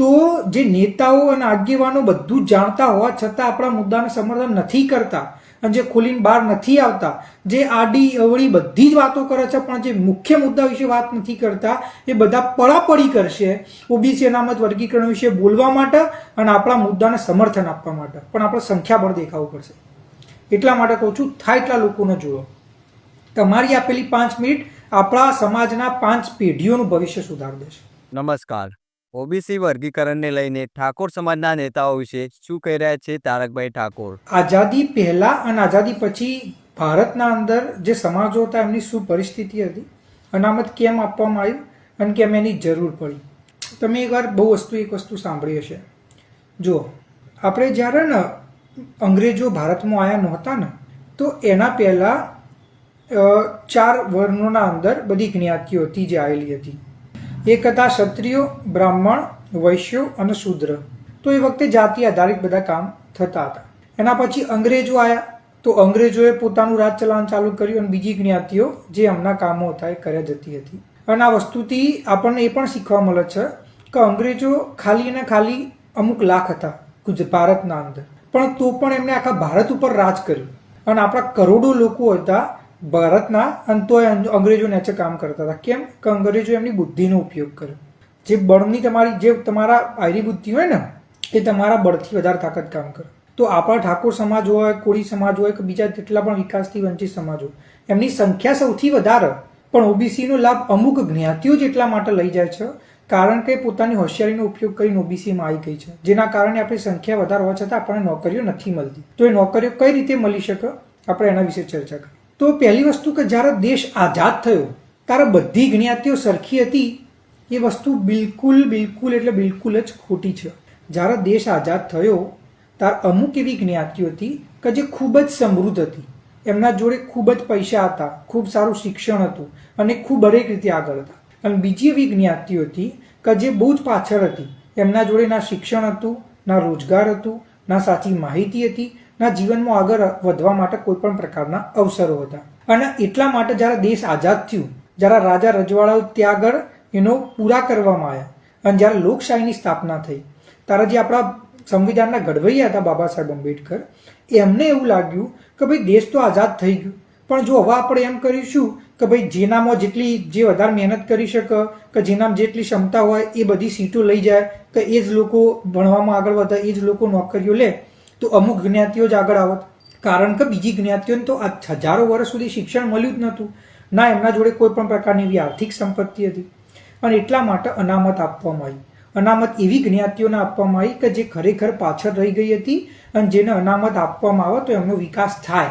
તો જે નેતાઓ અને આગેવાનો બધું જાણતા હોવા છતાં આપણા મુદ્દાને સમર્થન નથી કરતા અને જે ખોલીને બહાર નથી આવતા, જે આડી અવળી બધી જ વાતો કરે છે, પણ જે મુખ્ય મુદ્દા વિશે વાત નથી કરતા, એ બધા પડાપડી કરશે ઓબીસી અનામત વર્ગીકરણ વિશે બોલવા માટે અને આપણા મુદ્દાને સમર્થન આપવા માટે. પણ આપણે સંખ્યા પર દેખાવું પડશે. એટલા માટે કહું છું થાય એટલા લોકોને જુઓ તમારી આપેલી પાંચ મિનિટ આપણા સમાજના પાંચ પેઢીઓનું ભવિષ્ય સુધાર દેશે. નમસ્કાર. ઓબીસી વર્ગીકરણને લઈને ઠાકોર સમાજના નેતાઓ વિશે શું કહી રહ્યા છે તારકભાઈ ઠાકોર? આઝાદી પહેલા અને આઝાદી પછી ભારતના અંદર જે સમાજો હતા, એમની શું પરિસ્થિતિ હતી? અનામત કેમ આપવામાં આવ્યું અને કેમ એની જરૂર પડી? તમે એકવાર બહુ વસ્તુ, એક વસ્તુ સાંભળી હશે. જો આપણે જ્યારે ને અંગ્રેજો ભારતમાં આવ્યા નહોતા ને, તો એના પહેલાં ચાર વર્ણોના અંદર બધી જ્ઞાતિઓ હતી જે આવેલી હતી. એક હતા ક્ષત્રિયો, બ્રાહ્મણ, વૈશ્યો અને શુદ્ર. તો એ વખતે જાતિ આધારિત બધા કામ થતા હતા. એના પછી અંગ્રેજો આવ્યા તો અંગ્રેજોએ પોતાનું રાજ ચલાવવાનું ચાલુ કર્યું અને બીજી જ્ઞાતિઓ જે એમના કામો હતા એ કર્યા જતી હતી. અને આ વસ્તુથી આપણને એ પણ શીખવા મળે છે કે અંગ્રેજો ખાલી અને ખાલી અમુક લાખ હતા ભારતના અંદર. પણ તો પણ એમણે આખા ભારત ઉપર રાજ કર્યું. અને આપણા કરોડો લોકો હતા ભારતના અને તોય અંગ્રેજો નેચર કામ કરતા હતા. કેમ? કે અંગ્રેજો એમની બુદ્ધિનો ઉપયોગ કર્યો જે બળની તમારી, જે તમારા આયરી બુદ્ધિ હોય ને, એ તમારા બળથી વધારે તાકાત કામ કરે. તો આપણા ઠાકોર સમાજ હોય, કોળી સમાજ હોય, કે બીજા જેટલા પણ વિકાસથી વંચિત સમાજ હોય એમની સંખ્યા સૌથી વધારે પણ ઓબીસીનો લાભ અમુક જ્ઞાતિઓ જેટલા માટે લઈ જાય છે, કારણ કે પોતાની હોશિયારીનો ઉપયોગ કરીને ઓબીસીમાં આવી ગઈ છે. જેના કારણે આપણી સંખ્યા વધારે હોવા છતાં આપણને નોકરીઓ નથી મળતી. તો એ નોકરીઓ કઈ રીતે મળી શકે? આપણે એના વિશે ચર્ચા કરીએ. તો પહેલી વસ્તુ કે જ્યારે દેશ આઝાદ થયો, ત્યારે બધી જ્ઞાતિઓ સરખી હતી. એ વસ્તુ બિલકુલ બિલકુલ એટલે બિલકુલ જ ખોટી છે. જ્યારે દેશ આઝાદ થયો, ત્યારે અમુક એવી જ્ઞાતિઓ હતી કે જે ખૂબ જ સમૃદ્ધ હતી. એમના જોડે ખૂબ જ પૈસા હતા, ખૂબ સારું શિક્ષણ હતું અને ખૂબ દરેક રીતે આગળ હતા. અને બીજી એવી જ્ઞાતિઓ હતી કે જે બહુ જ પાછળ હતી. એમના જોડે ના શિક્ષણ હતું, ના રોજગાર હતું, ના સાચી માહિતી હતી ના જીવનમાં આગળ વધવા માટે કોઈ પણ પ્રકારના અવસરો હતા. અને એટલા માટે જ્યારે દેશ આઝાદ થયું, જ્યારે રાજા રજવાડાઓ ત્યાં આગળ એનો પૂરા કરવામાં આવ્યા અને જ્યારે લોકશાહીની સ્થાપના થઈ, ત્યારે જે આપણા સંવિધાનના ઘડવૈયા હતા બાબા સાહેબ આંબેડકર, એમને એવું લાગ્યું કે ભાઈ દેશ તો આઝાદ થઈ ગયું. પણ જો હવે આપણે એમ કરીશું કે ભાઈ જેનામાં જેટલી જે વધારે મહેનત કરી શકે, કે જેનામાં જેટલી ક્ષમતા હોય એ બધી સીટો લઈ જાય, કે એ જ લોકો ભણવામાં આગળ વધે, એ જ લોકો નોકરીઓ લે તો અમુક જ્ઞાતિઓ જ આગળ આવત. કારણ કે બીજી જ્ઞાતિઓને તો આ હજારો વર્ષ સુધી શિક્ષણ મળ્યું જ નહોતું. ના, એમના જોડે કોઈ પણ પ્રકારની એવી આર્થિક સંપત્તિ હતી. અને એટલા માટે અનામત આપવામાં આવી. અનામત એવી જ્ઞાતિઓને આપવામાં આવી કે જે ખરેખર પાછળ રહી ગઈ હતી અને જેને અનામત આપવામાં આવે તો એમનો વિકાસ થાય.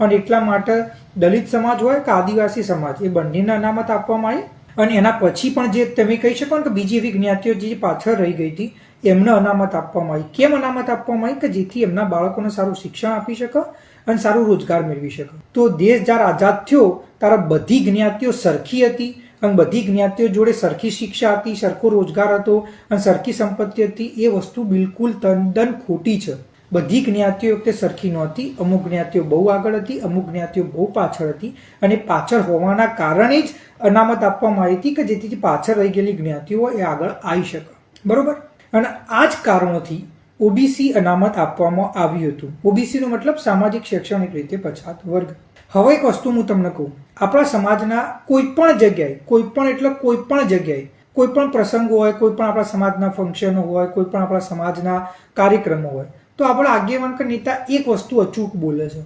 અને એટલા માટે દલિત સમાજ હોય કે આદિવાસી સમાજ, એ બંનેને અનામત આપવામાં આવી. અને એના પછી પણ જે તમે કહી શકો ને કે બીજી એવી જ્ઞાતિઓ જે પાછળ રહી ગઈ હતી એમને અનામત આપવામાં આવી. કેમ અનામત આપવામાં આવી? કે જેથી એમના બાળકોને સારું શિક્ષણ આપી શકે અને સારું રોજગાર મેળવી શકે. તો દેશ જ્યારે આઝાદ થયો, ત્યારે બધી જ્ઞાતિઓ સરખી હતી અને બધી જ્ઞાતિઓ જોડે સરખી શિક્ષા હતી, સરખો રોજગાર હતો અને સરખી સંપત્તિ હતી. એ વસ્તુ બિલકુલ તદ્દન ખોટી છે. બધી જ્ઞાતિઓ વખતે સરખી નહોતી અમુક જ્ઞાતિઓ બહુ આગળ હતી, અમુક જ્ઞાતિઓ બહુ પાછળ હતી અને પાછળ હોવાના કારણે જ અનામત આપવામાં આવી હતી કે જેથી પાછળ રહી ગયેલી જ્ઞાતિઓ એ આગળ આવી શકે. બરોબર? અને આ જ કારણોથી ઓબીસી અનામત આપવામાં આવ્યું હતું. ઓબીસીનો મતલબ સામાજિક શૈક્ષણિક રીતે પછાત વર્ગ. હવે એક વસ્તુ હું તમને કહું. આપણા સમાજના કોઈ પણ જગ્યાએ, કોઈ પણ એટલે કોઈ પણ જગ્યાએ, કોઈ પણ પ્રસંગો હોય, કોઈ પણ આપણા સમાજના ફંક્શનો હોય, કોઈ પણ આપણા સમાજના કાર્યક્રમો હોય, તો આપણા આગેવાન કે નેતા એક વસ્તુ અચૂક બોલે છે.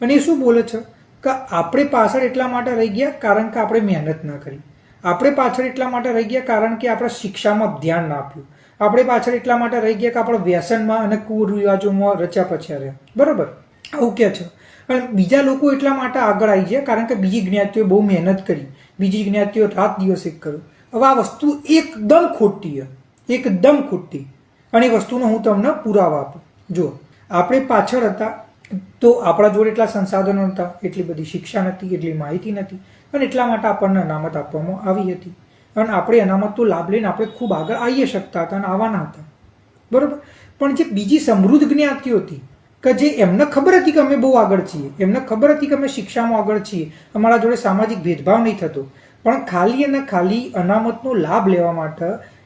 અને એ શું બોલે છે? કે આપણે પાછળ એટલા માટે રહી ગયા કારણ કે આપણે મહેનત ના કરી. આપણે પાછળ એટલા માટે રહી ગયા કારણ કે આપણે શિક્ષામાં ધ્યાન ના આપ્યું. આપણે પાછળ એટલા માટે રહી ગયા કે આપણે વ્યસનમાં અને કુરિવાજોમાં રચ્યા પચ્યા રહ્યા. બરાબર? આવું કે છે. અને બીજા લોકો એટલા માટે આગળ આવી ગયા, કારણ કે બીજી જ્ઞાતિઓએ બહુ મહેનત કરી. બીજી જ્ઞાતિઓ રાત દિવસ એક કર્યું. હવે આ વસ્તુ એકદમ ખોટી છે. એકદમ ખોટી. અને એ વસ્તુનો હું તમને પુરાવા આપું. જો આપણે પાછળ હતા તો આપણા જોડે એટલા સંસાધનો નહોતા, એટલી બધી શિક્ષા નથી એટલી માહિતી નથી અને એટલા માટે આપણને અનામત આપવામાં આવી હતી. અને આપણે અનામતનો લાભ લઈને આપણે ખૂબ આગળ આવી શકતા હતા અને આવવાના હતા. બરાબર? પણ જે બીજી સમૃદ્ધ જ્ઞાતિઓ હતી, કે જે એમને ખબર હતી કે અમે બહુ આગળ છીએ, એમને ખબર હતી કે અમે શિક્ષામાં આગળ છીએ, અમારા જોડે સામાજિક ભેદભાવ નહીં થતો. પણ ખાલી અને ખાલી અનામતનો લાભ લેવા માટે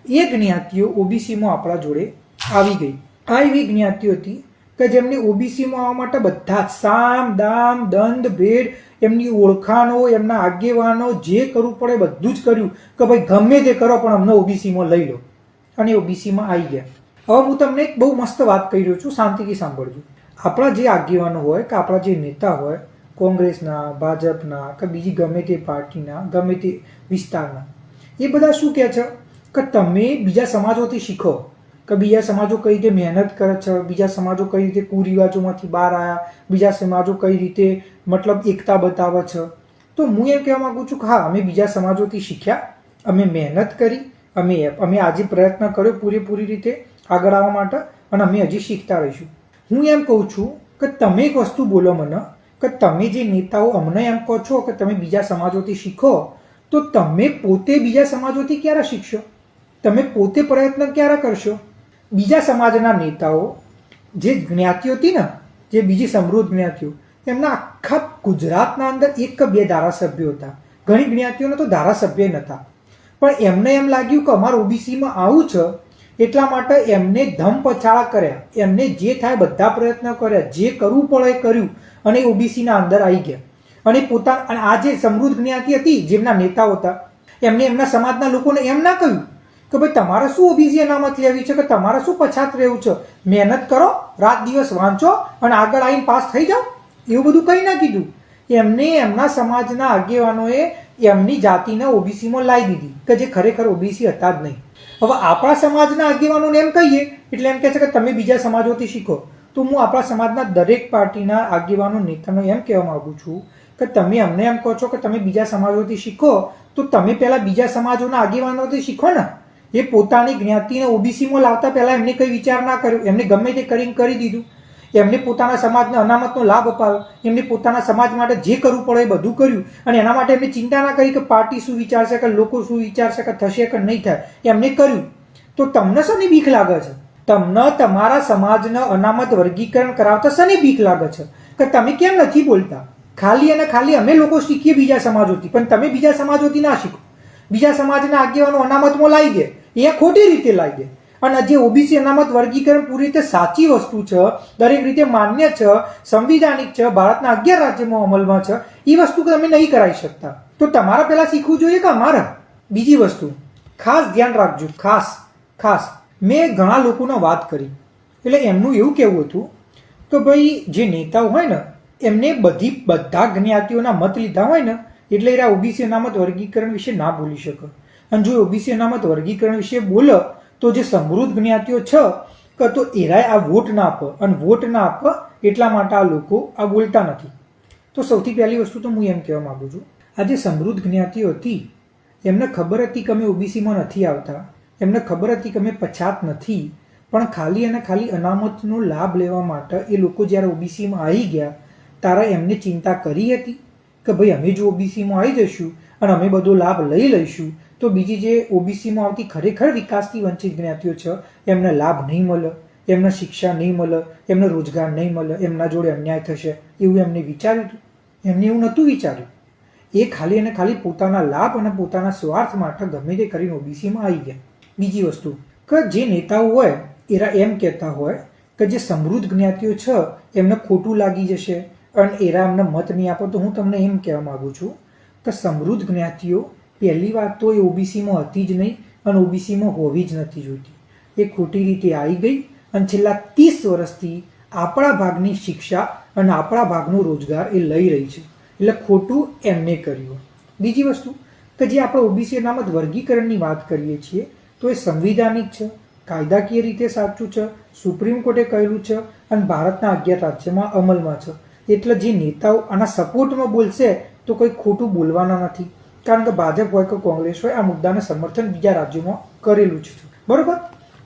એ જ્ઞાતિઓ ઓબીસીમાં આપણા જોડે આવી ગઈ. આ એવી જ્ઞાતિઓ હતી કે જેમને ઓબીસીમાં આવવા માટે બધા સામ, દામ, દંડ ભેદ એમની ઓળખાણો, એમના આગેવાનો જે કરવું પડે બધું જ કર્યું કે ભાઈ ગમે તે કરો પણ અમને ઓબીસીમાં લઈ લો. અને ઓબીસીમાં આવી ગયા. હવે હું તમને એક બહુ મસ્ત વાત કહી રહ્યો છું, શાંતિથી સાંભળજો. આપણા જે આગેવાનો હોય કે આપણા જે નેતા હોય, કોંગ્રેસના, ભાજપના કે બીજી ગમે તે પાર્ટીના, ગમે તે વિસ્તારના, એ બધા શું કહે છે? કે તમે બીજા સમાજોથી શીખો. કે બીજા સમાજો કઈ રીતે મહેનત કરે છે, બીજા સમાજો કઈ રીતે કુરિવાજોમાંથી બહાર આવ્યા બીજા સમાજો કઈ રીતે મતલબ એકતા બતાવે છે. તો હું એમ કહેવા માંગુ છું કે હા, અમે બીજા સમાજોથી શીખ્યા, અમે મહેનત કરી, અમે અમે આજે પ્રયત્ન કર્યો પૂરેપૂરી રીતે આગળ આવવા માટે અને અમે હજી શીખતા રહીશું. હું એમ કહું છું કે તમે એક વસ્તુ બોલો મને કે તમે જે નેતાઓ અમને એમ કહો છો કે તમે બીજા સમાજોથી શીખો, તો તમે પોતે બીજા સમાજોથી ક્યારે શીખશો? તમે પોતે પ્રયત્ન ક્યારે કરશો? બીજા સમાજના નેતાઓ, જે જ્ઞાતિઓ હતી ને, જે બીજી સમૃદ્ધ જ્ઞાતિઓ, એમના આખા ગુજરાતના અંદર એક કે બે ધારાસભ્યો હતા. ઘણી જ્ઞાતિઓને તો ધારાસભ્ય નહોતા પણ એમને એમ લાગ્યું કે અમારું ઓબીસીમાં આવું છે, એટલા માટે એમને ધમ પછાડા કર્યા. એમને જે થાય બધા પ્રયત્નો કર્યા. જે કરવું પડે એ કર્યું અને ઓબીસીના અંદર આવી ગયા. અને પોતા, અને આ જે સમૃદ્ધ જ્ઞાતિ હતી, જેમના નેતાઓ હતા, એમને એમના સમાજના લોકોને એમ ના કહ્યું કે ભાઈ તમારે શું ઓબીસી અનામત લેવી છે? કે તમારે શું પછાત રહેવું છે? મહેનત કરો, રાત દિવસ વાંચો અને આગળ આવીને પાસ થઈ જાઓ. એવું બધું કંઈ ના કીધું. એમને એમના સમાજના આગેવાનોએ એમની જાતિને ઓબીસીમાં લાવી દીધી, કે જે ખરેખર ઓબીસી હતા જ નહીં. હવે આપણા સમાજના આગેવાનોને એમ કહીએ, એટલે એમ કહે છે કે તમે બીજા સમાજોથી શીખો. તો હું આપણા સમાજના દરેક પાર્ટીના આગેવાનો, નેતાનો એમ કહેવા માગું છું કે તમે અમને એમ કહો છો કે તમે બીજા સમાજોથી શીખો, તો તમે પહેલાં બીજા સમાજોના આગેવાનોથી શીખો ને. એ પોતાની જ્ઞાતિને ઓબીસીમાં લાવતા પહેલાં એમને કંઈ વિચાર ના કર્યો. એમને ગમે તે કરીને કરી દીધું. એમને પોતાના સમાજને અનામતનો લાભ અપાવ્યો એમને પોતાના સમાજ માટે જે કરવું પડે એ બધું કર્યું. અને એના માટે એમને ચિંતા ના કરી કે પાર્ટી શું વિચારશે, કે લોકો શું વિચારશે, કે થશે કે નહીં થાય. એમને કર્યું. તો તમને શેની બીક લાગે છે? તમને તમારા સમાજને અનામત વર્ગીકરણ કરાવતા શેની બીક લાગે છે? કે તમે કેમ નથી બોલતા? ખાલી અને ખાલી અમે લોકો શીખીએ બીજા સમાજોથી. પણ તમે બીજા સમાજોથી ના શીખો. બીજા સમાજના આગેવાનો અનામતમાં લાવી દે એ ખોટી રીતે લાગે. અને જે ઓબીસી અનામત વર્ગીકરણ પૂરી રીતે સાચી વસ્તુ છે, દરેક રીતે માન્ય છે, સંવિધાનિક છે, ભારતના અગિયાર રાજ્યમાં અમલમાં છે એ વસ્તુ તમે નહીં કરાવી શકતા. તો તમારા પહેલાં શીખવું જોઈએ કે અમારે? બીજી વસ્તુ, ખાસ ધ્યાન રાખજો, ખાસ ખાસ. મેં ઘણા લોકોને વાત કરી. એટલે એમનું એવું કહેવું હતું કે ભાઈ, જે નેતાઓ હોય ને, એમને બધી, બધા જ્ઞાતિઓના મત લીધા હોય ને, એટલે એ ઓબીસી અનામત વર્ગીકરણ વિશે ના બોલી શકે. અને જો ઓબીસી અનામત વર્ગીકરણ વિશે બોલો, તો જે સમૃદ્ધ જ્ઞાતિઓ છે, કે તો એરાય આ વોટ ના આપે. અને વોટ ના આપે એટલા માટે આ લોકો આ બોલતા નથી. તો સૌથી પહેલી વસ્તુ તો હું એમ કહેવા માગું છું, આ જે સમૃદ્ધ જ્ઞાતિઓ હતી, એમને ખબર હતી કે અમે ઓબીસીમાં નથી આવતા, એમને ખબર હતી કે અમે પછાત નથી, પણ ખાલી અને ખાલી અનામતનો લાભ લેવા માટે એ લોકો જ્યારે ઓબીસીમાં આવી ગયા તારા એમને ચિંતા કરી હતી કે ભાઈ અમે જો ઓબીસીમાં આવી જઈશું અને અમે બધો લાભ લઈ લઈશું તો બીજી જે ઓબીસીમાં આવતી ખરેખર વિકાસથી વંચિત જ્ઞાતિઓ છે, એમને લાભ નહીં મળે, એમને શિક્ષા નહીં મળે, એમને રોજગાર નહીં મળે, એમના જોડે અન્યાય થશે, એવું એમને વિચાર્યું હતું. એમને એવું નહોતું વિચાર્યું. એ ખાલી અને ખાલી પોતાના લાભ અને પોતાના સ્વાર્થ માટે ગમે તે કરીને ઓબીસીમાં આવી ગયા. બીજી વસ્તુ, કે જે નેતાઓ હોય, એરા એમ કહેતા હોય કે જે સમૃદ્ધ જ્ઞાતિઓ છે, એમને ખોટું લાગી જશે અને એરા એમને મત નહીં આપો, તો હું તમને એમ કહેવા માગું છું કે સમૃદ્ધ જ્ઞાતિઓ પહેલી વાત તો એ ઓબીસીમાં હતી જ નહીં અને ઓબીસીમાં હોવી જ નથી જોઈતી. એ ખોટી રીતે આવી ગઈ અને છેલ્લા ત્રીસ વર્ષથી આપણા ભાગની શિક્ષા અને આપણા ભાગનો રોજગાર એ લઈ રહી છે. એટલે ખોટું એમને કર્યું. બીજી વસ્તુ કે જે આપણે ઓબીસી અનામત વર્ગીકરણની વાત કરીએ છીએ, તો એ સંવિધાનિક છે, કાયદાકીય રીતે સાચું છે, સુપ્રીમ કોર્ટે કહેલું છે અને ભારતના અગિયાર રાજ્યમાં અમલમાં છે. એટલે જે નેતાઓ આના સપોર્ટમાં બોલશે તો કોઈ ખોટું બોલવાના નથી. કારણ કે ભાજપ હોય કે કોંગ્રેસ હોય, આ મુદ્દાને સમર્થન બીજા રાજ્યોમાં કરેલું છે. બરોબર?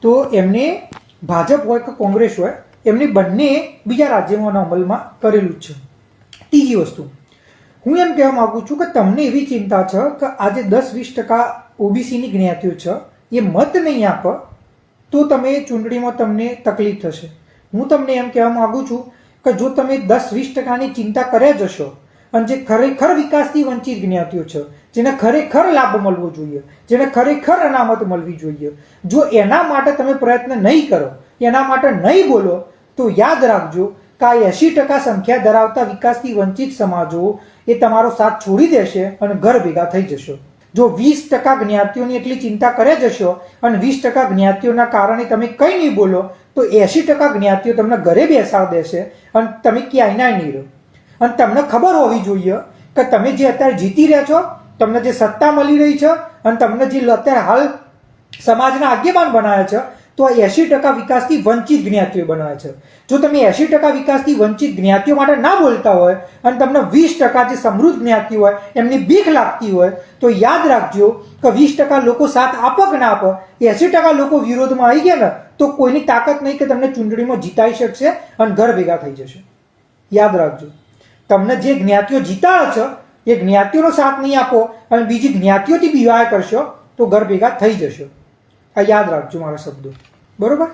તો એમને ભાજપ હોય કે કોંગ્રેસ હોય, એમને બંને બીજા રાજ્યોમાં અમલમાં કરેલું જ છે. ત્રીજી વસ્તુ. હું એમ કહેવા માગું છું કે તમને એવી ચિંતા છે કે આજે દસ વીસ ટકા ઓબીસીની જ્ઞાતિઓ છે, એ મત નહીં આપે, તો તમે ચૂંટણીમાં તમને તકલીફ થશે. હું તમને એમ કહેવા માગું છું કે જો તમે દસ વીસ ટકાની ચિંતા કર્યા જશો અને જે ખરેખર વિકાસથી વંચિત જ્ઞાતિઓ છે, જેને ખરેખર લાભ મળવો જોઈએ, જેને ખરેખર અનામત મળવી જોઈએ, જો એના માટે તમે પ્રયત્ન નહીં કરો, એના માટે નહીં બોલો, તો યાદ રાખજો કે આ એંશી ટકા સંખ્યા ધરાવતા વિકાસથી વંચિત સમાજો એ તમારો સાથ છોડી દેશે અને ઘર ભેગા થઈ જશો. જો વીસ ટકા જ્ઞાતિઓની એટલી ચિંતા કરે જશો અને વીસ ટકા જ્ઞાતિઓના કારણે તમે કંઈ નહીં બોલો, તો એંશી ટકા જ્ઞાતિઓ તમને ઘરે બેસાડી દેશે અને તમે ક્યાંય નહીં રહો અને તમને ખબર હોવી જોઈએ કે તમે જે અત્યારે જીતી રહ્યા છો, તમને જે સત્તા મળી રહી છે અને તમને જે અત્યારે હાલ સમાજના આગેવાન બનાવ્યા છે, તો આ એંશી ટકા વિકાસથી વંચિત જ્ઞાતિઓ બનાવે છે. જો તમે એંશી ટકા વિકાસથી વંચિત જ્ઞાતિઓ માટે ના બોલતા હોય અને તમને વીસ ટકા જે સમૃદ્ધ જ્ઞાતિ હોય, એમની બીક લાગતી હોય, તો યાદ રાખજો કે વીસ ટકા લોકો સાથ આપો કે ના આપો, એંશી ટકા લોકો વિરોધમાં આવી ગયા ને, તો કોઈની તાકાત નહીં કે તમને ચૂંટણીમાં જીતાઈ શકશે અને ઘર ભેગા થઈ જશે. યાદ રાખજો. તમને જે જ્ઞાતિઓ જીતા છે એ જ્ઞાતિઓનો સાથ નહીં આપો અને બીજી જ્ઞાતિઓથી વિવાહ કરશો, તો ઘર ભેગા થઈ જશો. આ યાદ રાખજો મારા શબ્દો. બરોબર?